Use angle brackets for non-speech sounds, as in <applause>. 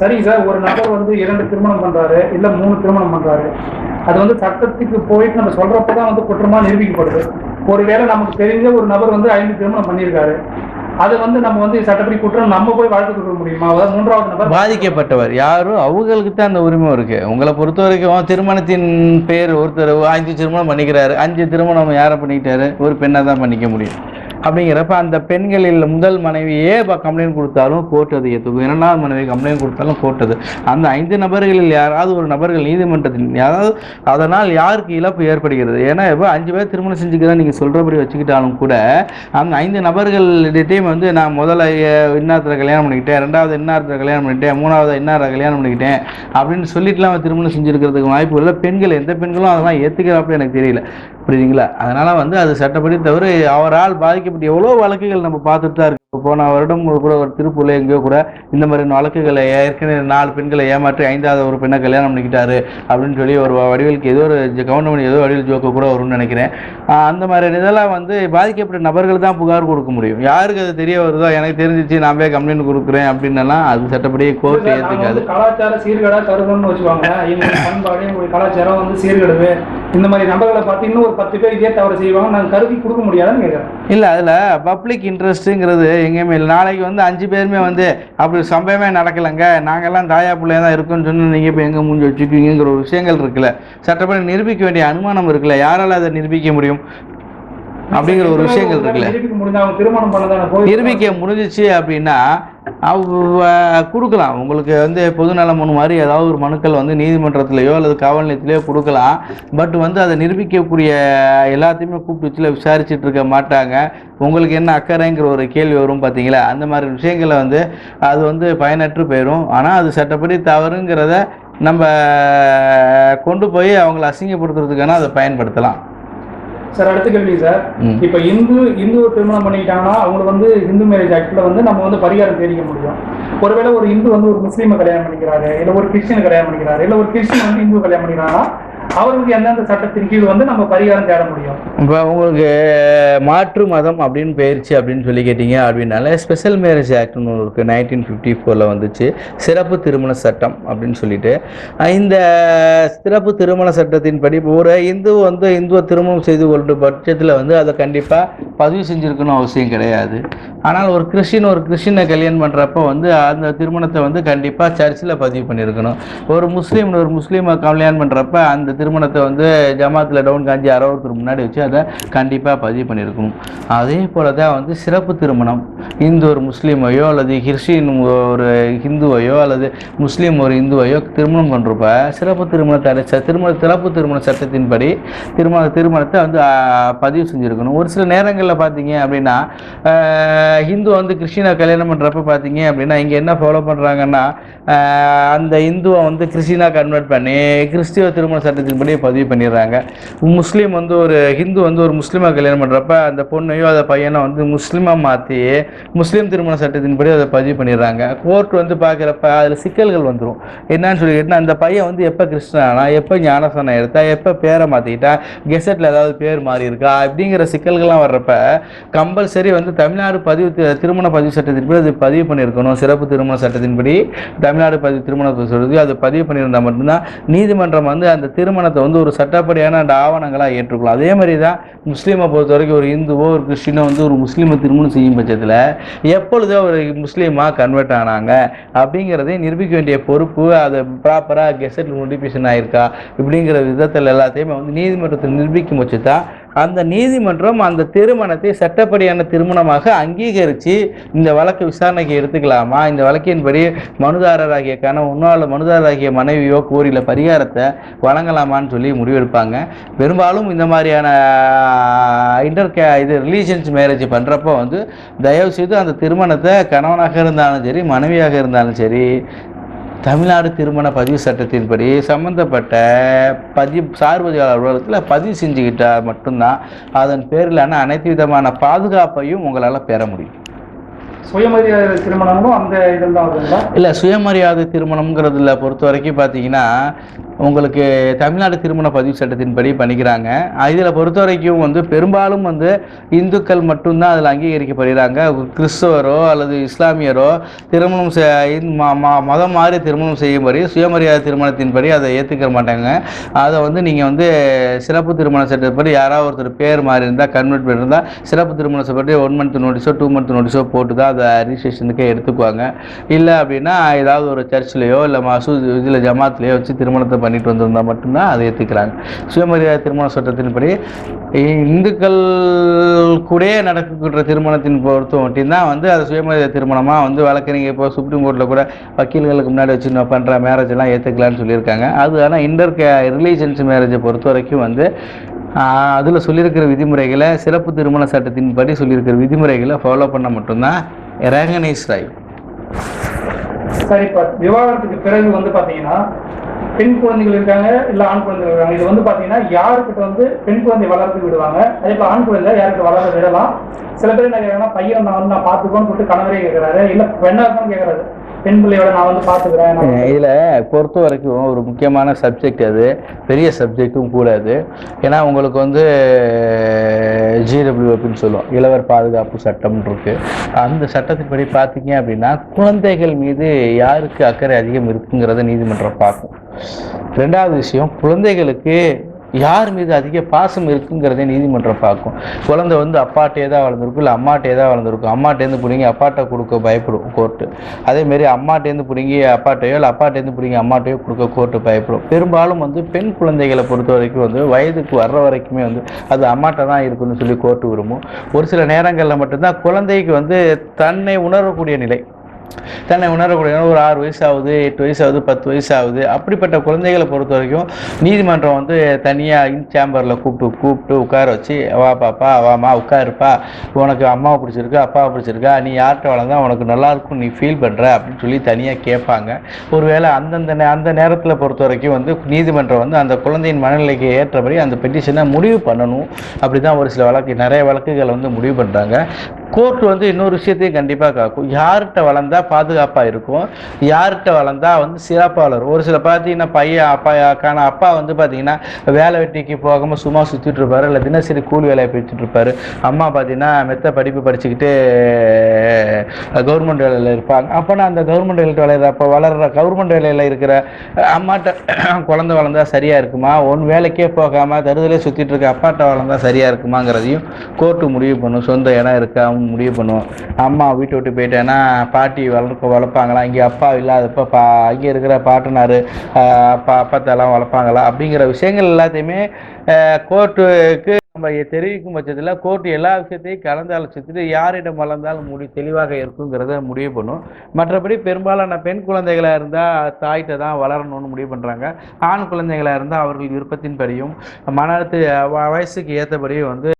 சரிங்க சார் ஒரு நபர் வந்து இரண்டு திருமணம் பண்றாரு இல்ல மூணு திருமணம் பண்றாரு. அது வந்து சட்டத்துக்கு போயிட்டு நம்ம சொல்றப்பதான் வந்து குற்றமா நிரூபிக்கப்படுது. ஒருவேளை நமக்கு தெரிஞ்ச ஒரு நபர் வந்து ஐந்து திருமணம் பண்ணியிருக்காரு. அது வந்து நம்ம வந்து சட்டப்படி குற்றம் நம்ம போய் வழக்கு கொடுக்க முடியுமா? அதாவது மூன்றாவது நபர் பாதிக்கப்பட்டவர் யாரும் அவங்களுக்கு தான் அந்த உரிமை இருக்கு. உங்களை பொறுத்த வரைக்கும் திருமணத்தின் பேர் ஒருத்தர் அஞ்சு திருமணம் பண்ணிக்கிறாரு. அஞ்சு திருமணம் யாரை பண்ணிக்கிட்டாரு? ஒரு பெண்ணை தான் பண்ணிக்க முடியும். அப்படிங்கிறப்ப அந்த பெண்களில் முதல் மனைவியே கம்ப்ளைண்ட் கொடுத்தாலும் கோர்ட் அது ஏற்றுக்கும் இரண்டாவது மனைவி கம்ப்ளைண்ட் கொடுத்தாலும் கோர்ட் அது அந்த ஐந்து நபர்களில் யாராவது ஒரு நபர்கள் நீதிமன்றத்தில் யாராவது அதனால் யாருக்கு இழப்பு ஏற்படுகிறது? ஏன்னா இப்போ அஞ்சு பேர் திருமணம் செஞ்சுக்கிறதா நீங்கள் சொல்கிறபடி வச்சுக்கிட்டாலும் கூட அந்த ஐந்து நபர்களிடையும் வந்து நான் முதல்ல அஹ், இன்னாரத்தில் கல்யாணம் பண்ணிக்கிட்டேன் ரெண்டாவது இன்னாரத்தில் கல்யாணம் பண்ணிட்டேன் மூணாவது இன்னாரை கல்யாணம் பண்ணிக்கிட்டேன் அப்படின்னு சொல்லிட்டுலாம் திருமணம் செஞ்சுருக்கிறதுக்கு வாய்ப்பு இல்லை. பெண்கள் எந்த பெண்களும் அதெல்லாம் ஏற்றுக்கிறாப்புல எனக்கு தெரியல. புரியுதுங்களா? அதனால் வந்து அது சட்டப்படி தவிர அவரால் பாதிக்கப்பட்ட எவ்வளோ வழக்குகள் நம்ம பார்த்துட்டு தான் இருக்கு போன வருடம் ஒரு கூட ஒரு திருப்பூர்ல எங்கேயோ கூட இந்த மாதிரி வழக்குகளை ஏற்கனவே நாலு பெண்களை ஏமாற்றி ஐந்தாவது ஒரு பெண்ணை கல்யாணம் பண்ணிக்கிட்டாரு அப்படின்னு சொல்லி ஒரு வடிவேலுக்கு ஏதோ ஒரு கவர்மெண்ட் ஏதோ வடிவேல் ஜோக்கு கூட வரும்னு நினைக்கிறேன். அந்த மாதிரி இதெல்லாம் வந்து பாதிக்கப்பட்ட நபர்கள் தான் புகார் கொடுக்க முடியும். யாருக்கு அது தெரிய வருதோ எனக்கு தெரிஞ்சிச்சு நான் போய் கம்ப்ளைண்ட் கொடுக்குறேன் அப்படின்னலாம் அது சட்டப்படியே கோர்ட் ஏற்றுக்காது கலாச்சார சீர்கேடா கருதணும்னு வச்சுக்கோங்க எங்களுடைய பண்பாடு எங்களுடைய கலாச்சாரம் வந்து சீர்கெடுது இந்த மாதிரி நபர்களை பார்த்து இன்னும் ஒரு பத்து பேர் இதே தவறு செய்வாங்க. நாங்க கருதி கொடுக்க முடியாதுன்னு கேட்குறேன். இல்லை அதில் பப்ளிக் இன்ட்ரெஸ்ட்டுங்கிறது எங்கேயுமே இல்லை. நாளைக்கு வந்து அஞ்சு பேருமே வந்து அப்படி சம்பவமே நடக்கலைங்க. நாங்கெல்லாம் தாயா பிள்ளையா தான் இருக்கோம்னு சொன்னா நீங்கள் இப்போ எங்கே மூஞ்சி வச்சுக்குவீங்கிற ஒரு விஷயங்கள் இருக்குல்ல. சட்டப்படி நிரூபிக்க வேண்டிய அனுமானம் இருக்குல்ல. யாரால அதை நிரூபிக்க முடியும்? அப்படிங்கிற ஒரு விஷயங்கள் இருக்குல்ல. நிரூபிக்க முடிஞ்சா முடிஞ்சிச்சு அப்படின்னா கொடுக்கலாம். உங்களுக்கு வந்து பொதுநல மனு மாதிரி ஏதாவது ஒரு மனுக்கள் வந்து நீதிமன்றத்திலேயோ அல்லது காவல் நிலையத்திலேயோ கொடுக்கலாம். பட் வந்து அதை நிரூபிக்கக்கூடிய எல்லாத்தையுமே கூப்பிட்டு வச்சுல விசாரிச்சுட்டு இருக்க மாட்டாங்க. உங்களுக்கு என்ன அக்கறைங்கிற ஒரு கேள்வி வரும் பார்த்தீங்களா அந்த மாதிரி விஷயங்களை வந்து அது வந்து பயனற்று போயிடும் ஆனால் அது சட்டப்படி தவறுங்கிறத நம்ம கொண்டு போய் அவங்கள அசிங்கப்படுத்துறதுக்கான அதை பயன்படுத்தலாம். சார் அடுத்த கேள்வி சார். இப்ப இந்து இந்து திருமணம் பண்ணிக்கிட்டாங்கன்னா அவங்களுக்கு வந்து இந்து மேரேஜ் ஆக்ட்ல வந்து நம்ம வந்து பரிகாரம் தேடிக்க முடியும் ஒருவேளை ஒரு இந்து வந்து ஒரு முஸ்லீமை கல்யாணம் பண்ணிக்கிறாரு இல்ல ஒரு கிறிஸ்டியனை கல்யாணம் பண்ணிக்கிறாரு இல்ல ஒரு கிறிஸ்டியன் வந்து இந்து கல்யாணம் பண்ணிக்கிறாங்கன்னா அவருக்கு எந்தெந்த சட்டத்தின் கீழ் வந்து நம்ம பரிகாரம் தேட முடியும்? இப்போ உங்களுக்கு மாற்று மதம் அப்படின்னு போயிருச்சு அப்படின்னு சொல்லி கேட்டீங்க அப்படின்னால ஸ்பெஷல் மேரேஜ் ஆக்ட்னு ஒன்று இருக்குது நைன்டீன் ஃபிஃப்டி ஃபோரில் வந்துச்சு. சிறப்பு திருமண சட்டம் அப்படின்னு சொல்லிட்டு. இந்த சிறப்பு திருமண சட்டத்தின்படி இப்போ ஒரு இந்து வந்து இந்துவை திருமணம் செய்து கொள்ற பட்சத்தில் வந்து அதை கண்டிப்பாக பதிவு செஞ்சுருக்கணும் அவசியம் கிடையாது. ஆனால் ஒரு கிறிஸ்டின் ஒரு கிறிஸ்டினை கல்யாணம் பண்ணுறப்போ வந்து அந்த திருமணத்தை வந்து கண்டிப்பாக சர்ச்சில் பதிவு பண்ணியிருக்கணும் ஒரு முஸ்லீம் ஒரு முஸ்லீமை கல்யாணம் பண்ணுறப்ப அந்த திருமணத்தை வந்து ஜமாத்தில் டவுன் காஞ்சி அறுபத்தொரு முன்னாடி வச்சு அதை கண்டிப்பாக பதிவு பண்ணியிருக்கணும் அதே போல தான் வந்து சிறப்பு திருமணம். இந்து ஒரு முஸ்லீமையோ அல்லது கிறிஸ்டின் ஒரு ஹிந்துவையோ அல்லது முஸ்லீம் ஒரு இந்துவையோ திருமணம் பண்ணுறப்ப சிறப்பு திருமணத்தை ச- திருமண சிறப்பு திருமண சட்டத்தின்படி திருமண திருமணத்தை வந்து பதிவு செஞ்சுருக்கணும். ஒரு சில நேரங்களில் பார்த்தீங்க அப்படின்னா ஹிந்து வந்து கிறிஸ்டினை கல்யாணம் பண்ணுறப்ப பார்த்தீங்க அப்படின்னா இங்கே என்ன ஃபாலோ பண்ணுறாங்கன்னா அந்த இந்துவை வந்து கிறிஸ்டினாக கன்வெர்ட் பண்ணி கிறிஸ்துவ திருமண சட்டத்தின்படி பதிவு பண்ணிடுறாங்க. முஸ்லீம் வந்து ஒரு ஹிந்து வந்து ஒரு முஸ்லீமாக கல்யாணம் பண்ணுறப்ப அந்த பொண்ணையோ அந்த பையனை வந்து முஸ்லீமாக மாற்றி முஸ்லீம் திருமண சட்டத்தின்படி அதை பதிவு பண்ணிடுறாங்க. கோர்ட் வந்து பார்க்குறப்ப அதில் சிக்கல்கள் வந்துடும் என்னன்னு சொல்லி கேட்டால் அந்த பையன் வந்து எப்போ கிறிஸ்டனானா எப்போ ஞானசனம் எடுத்தா எப்போ பேரை மாற்றிக்கிட்டா கெசட்டில் ஏதாவது பேர் மாறி இருக்கா அப்படிங்கிற சிக்கல்கள்லாம் வர்றப்ப கம்பல்சரி வந்து தமிழ்நாடு பதிவு பதிவு திருமண பதிவு சட்டத்தின்படி அது பதிவு பண்ணியிருக்கணும். சிறப்பு திருமண சட்டத்தின்படி தமிழ்நாடு பதிவு திருமண பதிவு சொல்லுது அது பதிவு பண்ணியிருந்தால் மட்டும்தான் நீதிமன்றம் வந்து அந்த திருமணத்தை வந்து ஒரு சட்டப்படியான அந்த ஆவணங்களாக ஏற்றுக்கொள்ளும். அதே மாதிரி தான் முஸ்லீமை பொறுத்த வரைக்கும் ஒரு இந்துவோ ஒரு கிறிஸ்டினோ வந்து ஒரு முஸ்லீமை திருமணம் செய்யும் பட்சத்தில் எப்பொழுதோ ஒரு முஸ்லீமாக கன்வெர்ட் ஆனாங்க அப்படிங்கிறதே நிரூபிக்க வேண்டிய பொறுப்பு அது ப்ராப்பராக கெசட் நோட்டிஃபிகேஷன் ஆயிருக்கா? இப்படிங்கிற விதத்தில் எல்லாத்தையுமே வந்து நீதிமன்றத்தில் நிரூபிக்கும் பட்சத்தான் அந்த நீதிமன்றம் அந்த திருமணத்தை சட்டப்படியான திருமணமாக அங்கீகரித்து இந்த வழக்கு விசாரணைக்கு எடுத்துக்கலாமா? இந்த வழக்கின்படி மனுதாரராகிய கணவனோ மனுதாரராகிய மனைவியோ கூறியில் பரிகாரத்தை வழங்கலாமான்னு சொல்லி முடிவெடுப்பாங்க. பெரும்பாலும் இந்த மாதிரியான இன்டர் கே இது ரிலீஜன்ஸ் மேரேஜ் பண்ணுறப்போ வந்து தயவு செய்து அந்த திருமணத்தை கணவனாக இருந்தாலும் சரி மனைவியாக இருந்தாலும் சரி தமிழ்நாடு திருமண பதிவு சட்டத்தின்படி சம்பந்தப்பட்ட பதிவு சார்பதிவாளர் அலுவலகத்தில் பதிவு செஞ்சுக்கிட்டால் மட்டும்தான் அதன் பேரிலான அனைத்து விதமான பாதுகாப்பையும் உங்களால் பெற முடியும். சுயமரியாதை திருமணங்களும் அந்த இதில் தான் இல்லை சுயமரியாதை திருமணம்ங்கிறதுல பொறுத்த வரைக்கும் பார்த்தீங்கன்னா உங்களுக்கு தமிழ்நாடு திருமண பதிவு சட்டத்தின்படி பண்ணிக்கிறாங்க. இதில் பொறுத்த வரைக்கும் வந்து பெரும்பாலும் வந்து இந்துக்கள் மட்டும்தான் அதில் அங்கீகரிக்கப்படுகிறாங்க. கிறிஸ்தவரோ அல்லது இஸ்லாமியரோ திருமணம் செ- இந் மதம் மாறி திருமணம் செய்யும்படி சுயமரியாதை திருமணத்தின்படி அதை ஏற்றுக்க மாட்டாங்க. அதை வந்து நீங்கள் வந்து சிறப்பு திருமண சட்டப்படி யாராவது ஒருத்தர் பேர் மாறி இருந்தால் கன்வெர்ட் பண்ணியிருந்தால் சிறப்பு திருமண சட்டப்படி ஒன் மந்த் நோட்டீஸோ டூ மந்த் நோட்டீஸோ போட்டு தான் அதை ரிஜிஸ்ட்ரேஷனுக்கே எடுத்துக்குவாங்க. இல்லை அப்படின்னா ஏதாவது ஒரு சர்ச்லேயோ இல்லை மசூ இதில் ஜமாத்லேயோ வச்சு திருமணத்தை பண்ணிட்டு வந்திருந்தால் மட்டும்தான் அதை ஏற்றுக்கிறாங்க சுயமரியாதை திருமண சட்டத்தின்படி இந்துக்கள் கூடயே நடக்கக்கூடிய திருமணத்தின் பொறுத்த மட்டும்தான் வந்து அது சுயமரியாதை திருமணமாக வந்து வழக்கறிஞர் இப்போ சுப்ரீம் கோர்ட்டில் கூட வக்கீல்களுக்கு முன்னாடி வச்சு நான் பண்ணுற மேரேஜ் எல்லாம் ஏற்றுக்கலான்னு சொல்லியிருக்காங்க. அது ஆனால் இன்டர் கே ரிலேஷன்ஸ் மேரேஜை பொறுத்த வரைக்கும் வந்து அதில் சொல்லியிருக்கிற விதிமுறைகளை சிறப்பு திருமண சட்டத்தின்படி சொல்லியிருக்கிற விதிமுறைகளை ஃபாலோ பண்ண மட்டும்தான் ரேங்கனைஸ் ஆகும் சரி இப்போ விவாகரத்துக்கு பிறகு வந்து பார்த்தீங்கன்னா பெண் குழந்தைகள் இருக்காங்க இல்ல ஆண் குழந்தைகள் இருக்காங்க. இது வந்து பாத்தீங்கன்னா யாருக்கிட்ட வந்து பெண் குழந்தை வளர்த்து விடுவாங்க? அதே போல் ஆண் குழந்தை யாருக்கு வளர விடலாம்? சில பேர் என்ன கேட்கறாங்கன்னா பையன் நான் வந்து நான் பார்த்துக்கோன்னு சொல்லிட்டு கணவரே கேட்கறாரு இல்ல பெண்ணாக தான் கேட்கறாரு பெண் பிள்ளையோட நான் வந்து பாத்துக்கிறேன் இதில் பொறுத்த வரைக்கும் ஒரு முக்கியமான சப்ஜெக்ட் அது. பெரிய சப்ஜெக்ட்டும் கூட அது. ஏன்னா உங்களுக்கு வந்து ஜிடபிள்யூ அப்படின்னு சொல்லுவோம். இளவர் பாதுகாப்பு சட்டம் இருக்கு. அந்த சட்டத்தின்படி பார்த்தீங்க அப்படின்னா குழந்தைகள் மீது யாருக்கு அக்கறை அதிகம் இருக்குங்கிறத நீதிமன்றம் பார்க்கும். ரெண்டாவது விஷயம் குழந்தைகளுக்கு யார் மீது அதிக பாசம் இருக்குங்கிறதே நீதிமன்றம் பார்க்கும். குழந்தை வந்து அப்பாட்டே தான் வளர்ந்துருக்கும் இல்லை அம்மாட்டே தான் வளர்ந்துருக்கும். அம்மாட்டேருந்து பிடிங்கி அப்பாட்ட கொடுக்க பயப்படும் கோர்ட்டு அதேமாரி அம்மாட்டேருந்து பிடுங்கி அப்பாட்டையோ இல்லை அப்பாட்டேருந்து பிடிங்கி அம்மாட்டையோ கொடுக்க கோர்ட்டு பயப்படும். பெரும்பாலும் வந்து பெண் குழந்தைகளை பொறுத்த வரைக்கும் வந்து வயதுக்கு வர்ற வரைக்குமே வந்து அது அம்மாட்ட தான் இருக்குன்னு சொல்லி கோர்ட்டு விரும்பும். ஒரு சில நேரங்களில் மட்டும்தான் குழந்தைக்கு வந்து தன்னை உணரக்கூடிய நிலை. தன்னை உணரக்கூடிய ஒரு ஆறு வயசு ஆகுது எட்டு வயசு ஆகுது பத்து வயசு ஆகுது அப்படிப்பட்ட குழந்தைகளை பொறுத்த வரைக்கும் நீதிமன்றம் வந்து தனியாக இன் சேம்பரில் கூப்பிட்டு கூப்பிட்டு உட்கார வச்சு வா பாப்பா வாமா உட்காருப்பா. உனக்கு அம்மாவை பிடிச்சிருக்கு அப்பாவை பிடிச்சிருக்கா. நீ யார்கிட்ட வளர்ந்தா உனக்கு நல்லா இருக்கும் நீ ஃபீல் பண்ணுற அப்படின்னு சொல்லி தனியாக கேட்பாங்க. ஒருவேளை அந்தந்த நே- அந்த நேரத்தில் பொறுத்த வரைக்கும் வந்து நீதிமன்றம் வந்து அந்த குழந்தையின் மனநிலைக்கு ஏற்றபடி அந்த பெட்டிஷனை முடிவு பண்ணணும். அப்படி தான் ஒரு சில வழக்கு நிறைய வழக்குகளை வந்து முடிவு பண்ணுறாங்க கோர்ட் வந்து இன்னொரு விஷயத்தையும் கண்டிப்பாக காக்கும். யார்கிட்ட வளர்ந்தா பாதுகாப்பாக இருக்கும்? யார்கிட்ட வளர்ந்தா வந்து சிறப்பாக வளரும்? ஒரு சில பார்த்தீங்கன்னா பையன் அப்பா அப்பா வந்து பார்த்தீங்கன்னா வேலை வெட்டிக்கு போகாமல் சும்மா சுற்றிட்டு இருப்பாரு. இல்லை தினசரி கூலி வேலையை போயிட்டு இருப்பாரு. அம்மா பார்த்தீங்கன்னா மெத்த படிப்பு படிச்சுக்கிட்டு கவர்மெண்ட் வேலையில் இருப்பாங்க. அப்போனா அந்த கவர்மெண்ட் வேலையில் வளர்ற அப்போ வளர்ற கவர்மெண்ட் வேலையில் இருக்கிற அம்மாட்ட <clears throat> குழந்தை வளர்ந்தா சரியாக இருக்குமா? ஒன் வேலைக்கே போகாமல் தருதலே சுற்றிட்டு இருக்க அப்பாட்ட வளர்ந்தா சரியாக இருக்குமாங்கிறதையும் கோர்ட்டு முடிவு பண்ணும். சொந்த இடம் இருக்கா? முடிவு பண்ணுவோம். அம்மா வீட்டை விட்டு போயிட்டேன்னா பாட்டி வளர்க்க வளர்ப்பாங்களா? இங்கே அப்பா இல்லாதப்போ பா அங்கே இருக்கிற பாட்டனார் அப்பா அப்பத்தெல்லாம் வளர்ப்பாங்களா? அப்படிங்கிற விஷயங்கள் எல்லாத்தையுமே கோர்ட்டுக்கு நம்ம தெரிவிக்கும் பட்சத்தில் கோர்ட்டு எல்லா விஷயத்தையும் கலந்து ஆலோசித்துட்டு யாரிடம் வளர்ந்தாலும் முடி தெளிவாக இருக்குங்கிறத முடிவு பண்ணும். மற்றபடி பெரும்பாலான பெண் குழந்தைகளாக இருந்தால் தாய்கிட்ட தான் வளரணும்னு முடிவு பண்ணுறாங்க ஆண் குழந்தைகளாக இருந்தால் அவர்கள் விருப்பத்தின்படியும் மன அழுத்த வயசுக்கு ஏற்றபடியும் வந்து